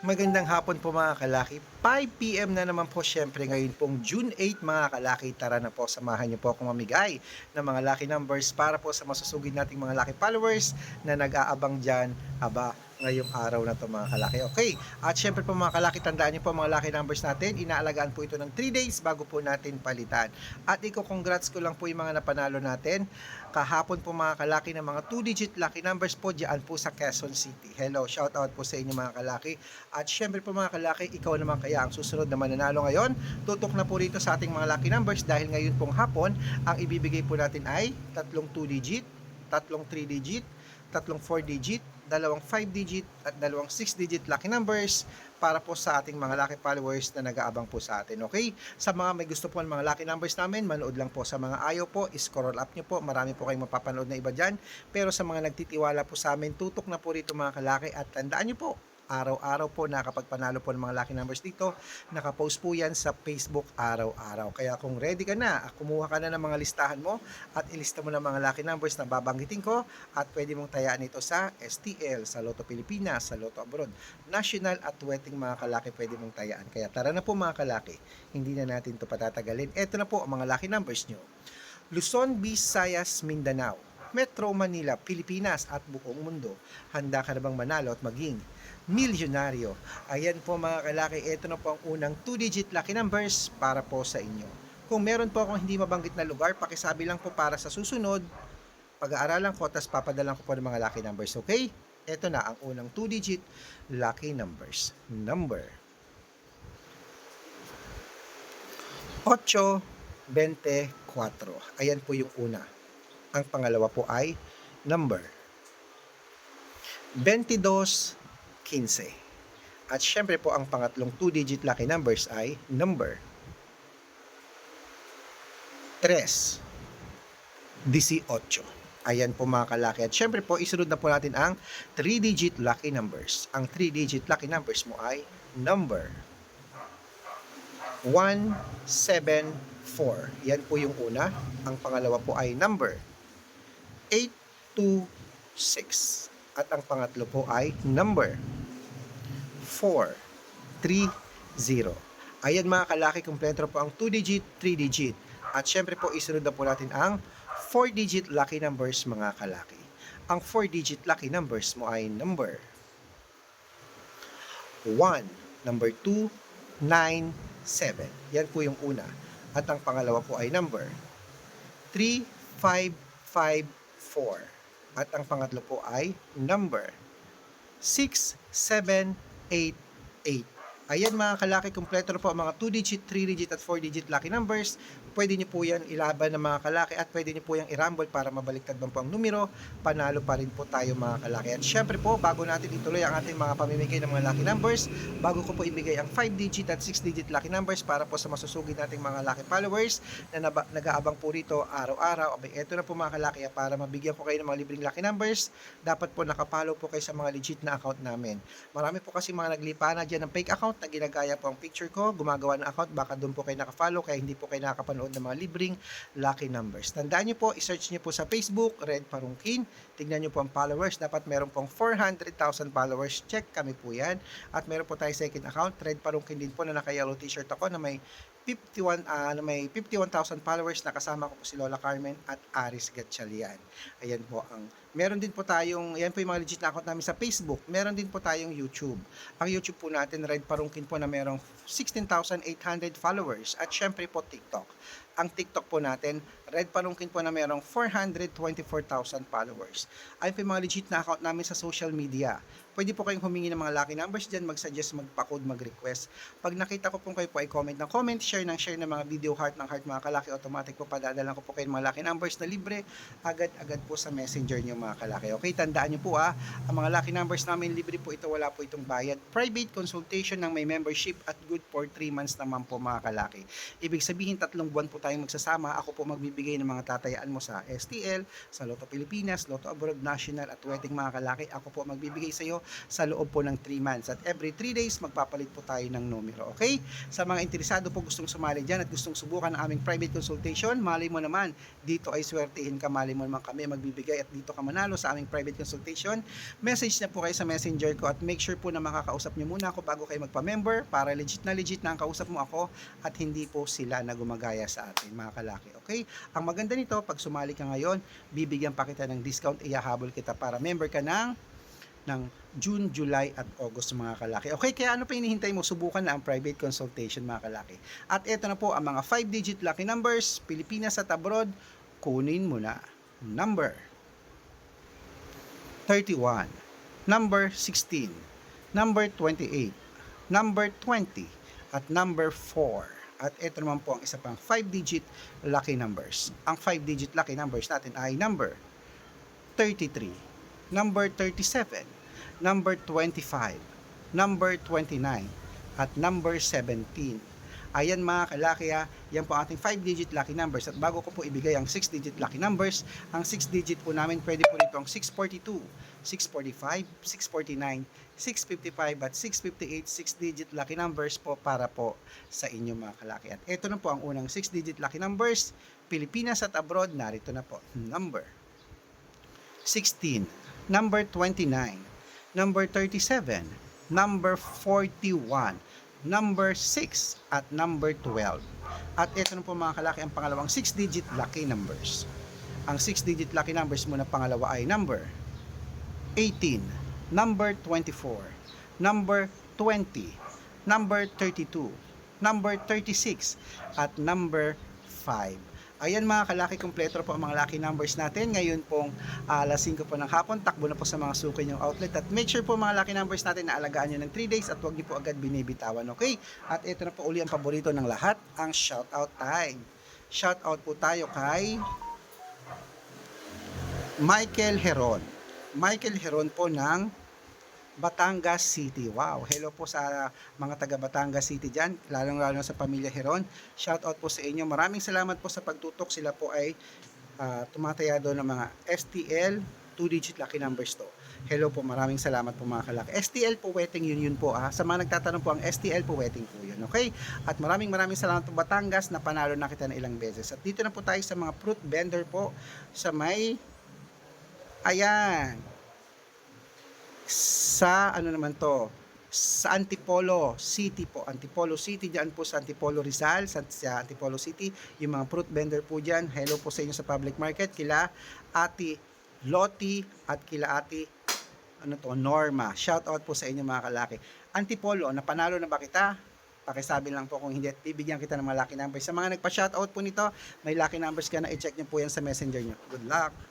Magandang hapon po mga kalaki. 5pm na naman po syempre ngayon pong June 8 mga kalaki. Tara na po, samahan niyo po akong mamigay ng mga lucky numbers para po sa masusugid nating mga lucky followers na nag-aabang dyan. Aba, ngayong araw na to mga kalaki. Okay, at syempre po mga kalaki, tandaan niyo po mga lucky numbers natin. Inaalagaan po ito ng 3 days bago po natin palitan. At iko congrats ko lang po yung mga napanalo natin. Kahapon po mga kalaki ng mga 2-digit lucky numbers po diyan po sa Quezon City. Hello, shout out po sa inyo mga kalaki. At syempre po mga kalaki, ikaw naman kaya ang susunod na mananalo ngayon. Tutok na po rito sa ating mga lucky numbers dahil ngayon pong hapon, ang ibibigay po natin ay tatlong 2-digit, tatlong 3-digit, tatlong 4-digit, dalawang 5-digit at dalawang 6-digit lucky numbers para po sa ating mga lucky followers na nag-aabang po sa atin. Okay? Sa mga may gusto po ng mga lucky numbers namin, manood lang po. Sa mga ayaw po, scroll up nyo po. Marami po kayong mapapanood na iba dyan. Pero sa mga nagtitiwala po sa amin, tutok na po rito mga kalaki at tandaan nyo po, araw-araw po nakapagpanalo po ng mga lucky numbers dito. Nakapost po yan sa Facebook araw-araw. Kaya kung ready ka na, kumuha ka na ng mga listahan mo at ilista mo ng mga lucky numbers na babanggitin ko at pwede mong tayaan ito sa STL, sa Lotto Pilipinas, sa Lotto Abroad, National at wedding mga kalaki pwede mong tayaan. Kaya tara na po mga kalaki, hindi na natin ito patatagalin. Ito na po ang mga lucky numbers nyo. Luzon, Visayas, Mindanao, Metro Manila, Pilipinas at buong mundo. Handa ka na bang manalo at maging milyonaryo? Ayan po mga kalaki, ito na po ang unang 2-digit lucky numbers para po sa inyo. Kung meron po akong hindi mabanggit na lugar, pakisabi lang po para sa susunod, pag-aaralan ko, tapos papadalan ko po ng mga lucky numbers, okay? Ito na ang unang 2-digit lucky numbers. Number 824. Ayan po yung una. Ang pangalawa po ay number 2215. At syempre po ang pangatlong 2-digit lucky numbers ay number 3 18. Ayan po mga kalaki. At syempre po, isunod na po natin ang 3-digit lucky numbers. Ang 3-digit lucky numbers mo ay number 174. Yan po yung una. Ang pangalawa po ay number 826. At ang pangatlo po ay number 430. Ayan mga kalaki, kumpleto po ang 2-digit, 3-digit. At syempre po, isunod na po natin ang 4-digit lucky numbers mga kalaki. Ang 4-digit lucky numbers mo ay number 1, number 2, 9, 7. Yan po yung una. At ang pangalawa po ay number 3, 5, 5, 4. At ang pangatlo po ay number 6, 7, 8, 8. Ayan mga kalaki, kumpleto na po ang mga 2-digit, 3-digit at 4-digit lucky numbers. Pwede nyo po yan ilaban ng mga kalaki at pwede nyo po yung irambol para mabaliktad man po ang numero. Panalo pa rin po tayo mga kalaki. At syempre po, bago natin ituloy ang ating mga pamimigay ng mga lucky numbers, bago ko po ibigay ang 5-digit at 6-digit lucky numbers para po sa masusugid nating mga lucky followers na nag-aabang po rito araw-araw. Abay, eto na po mga kalaki, ah, para mabigyan ko kayo ng mga libreng lucky numbers, dapat po nakapollow po kayo sa mga legit na account namin. Marami po kasi mga naglipana dyan ng fake account na ginagaya po ang picture ko, gumagawa ng account, baka doon po kayo nakafollow, kaya hindi po kayo nakapanood ng mga libreng lucky numbers. Tandaan nyo po, isearch nyo po sa Facebook, Red Parungkin, tignan nyo po ang followers, dapat meron pong 400,000 followers, check kami po yan. At meron po tayo second account, Red Parungkin din po na naka-yellow t-shirt ako na may 51 ah, na may 51,000 followers na kasama ko po si Lola Carmen at Aris Gatchalian. Ayan po ang meron din po tayong yan po yung mga legit na account namin sa Facebook. Meron din po tayong YouTube. Ang YouTube po natin Red Parungkin po na merong 16,800 followers at syempre po TikTok. Ang TikTok po natin Red Parungkin po na merong 424,000 followers. Ayun po yung mga legit na account namin sa social media. Pwede po kayong humingi ng mga lucky numbers dyan, mag-suggest, magpa-code, mag-request. Pag nakita ko po kayo po ay comment ng comment, share ng share ng mga video heart ng heart mga kalaki, automatic po padadalan ko po kayo ng mga lucky numbers na libre, agad-agad po sa messenger nyo mga kalaki. Okay, tandaan nyo po ah, ang mga lucky numbers namin libre po ito, wala po itong bayad. Private consultation ng may membership at good for 3 months naman po mga kalaki. Ibig sabihin, tatlong buwan po tayo tayong magsasama. Ako po magbibigay ng mga tatayaan mo sa STL, sa Lotto Pilipinas, Lotto Abroad National at wedding mga kalaki. Ako po magbibigay sa iyo sa loob po ng 3 months. At every 3 days, magpapalit po tayo ng numero. Okay? Sa mga interesado po gustong sumali dyan at gustong subukan ang aming private consultation, mali mo naman, dito ay swertihin ka, mali mo naman kami magbibigay at dito ka manalo sa aming private consultation. Message na po kayo sa messenger ko at make sure po na makakausap nyo muna ako bago kayo magpa-member para legit na legit na ang kausap mo ako at hindi po sila na gumagaya sa atin mga kalaki. Okay? Ang maganda nito, pag sumali ka ngayon, bibigyan pa kita ng discount, iyahabol kita para member ka ng ng June, July at August mga kalaki. Okay, kaya ano pa hinihintay mo? Subukan na ang private consultation mga kalaki. At ito na po ang mga 5-digit lucky numbers, Pilipinas at abroad, kunin mo na. Number 31, number 16, number 28, number 20, at number 4. At ito naman po ang isa pang 5-digit lucky numbers. Ang 5-digit lucky numbers natin ay number 33, number 37, number 25, number 29, at number 17. Ayan mga kalaki ha, yan po ating 5-digit lucky numbers. At bago ko po ibigay ang 6-digit lucky numbers, ang 6-digit po namin pwede po rito ang 642, 645, 649, 655 at 658 6-digit lucky numbers po para po sa inyo mga kalaki. At ito na po ang unang 6-digit lucky numbers, Pilipinas at abroad, narito na po. Number 16, number 29, number 37, number 41, number 6, at number 12. At ito na po mga kalaki ang pangalawang 6-digit lucky numbers. Ang 6-digit lucky numbers muna pangalawa ay number 18, number 24, number 20, number 32, number 36, at number 5. Ayan mga kalaki, kompleto po ang mga lucky numbers natin. Ngayon pong ah, alas 5 po ng hapon, takbo na po sa mga suki yung outlet. At make sure po mga lucky numbers natin na alagaan nyo ng 3 days at huwag niyo po agad binibitawan, okay? At ito na po uli ang paborito ng lahat, ang shoutout time. Shoutout po tayo kay Michael Heron. Michael Heron po ng Batangas City. Wow, hello po sa mga taga Batangas City dyan, lalong-lalo sa pamilya Heron. Shout out po sa inyo. Maraming salamat po sa pagtutok. Sila po ay ah, tumataya doon ng mga STL 2-digit lucky numbers to. Hello po, maraming salamat po mga kalaki. STL po wedding yun yun po ah. Sa mga nagtatanong po, ang STL po wedding po yun. Okay? At maraming maraming salamat po Batangas na panalo na kita na ilang beses. At dito na po tayo sa mga fruit vendor po sa may Ayan. Sa ano naman to? Sa Antipolo City po. Antipolo City diyan po sa Antipolo Rizal, sa, sa Antipolo City. Yung mga fruit vendor po diyan. Hello po sa inyo sa public market. Kila Ati Loti at kila Ati ano to, Norma. Shout out po sa inyo mga kalaki. Antipolo, napanalo na ba kita? Pakisabi lang po kung hindi at bibigyan kita ng mga lucky numbers. Sa mga nagpa-shoutout po nito, may lucky numbers ka na i-check nyo po yan sa messenger nyo. Good luck!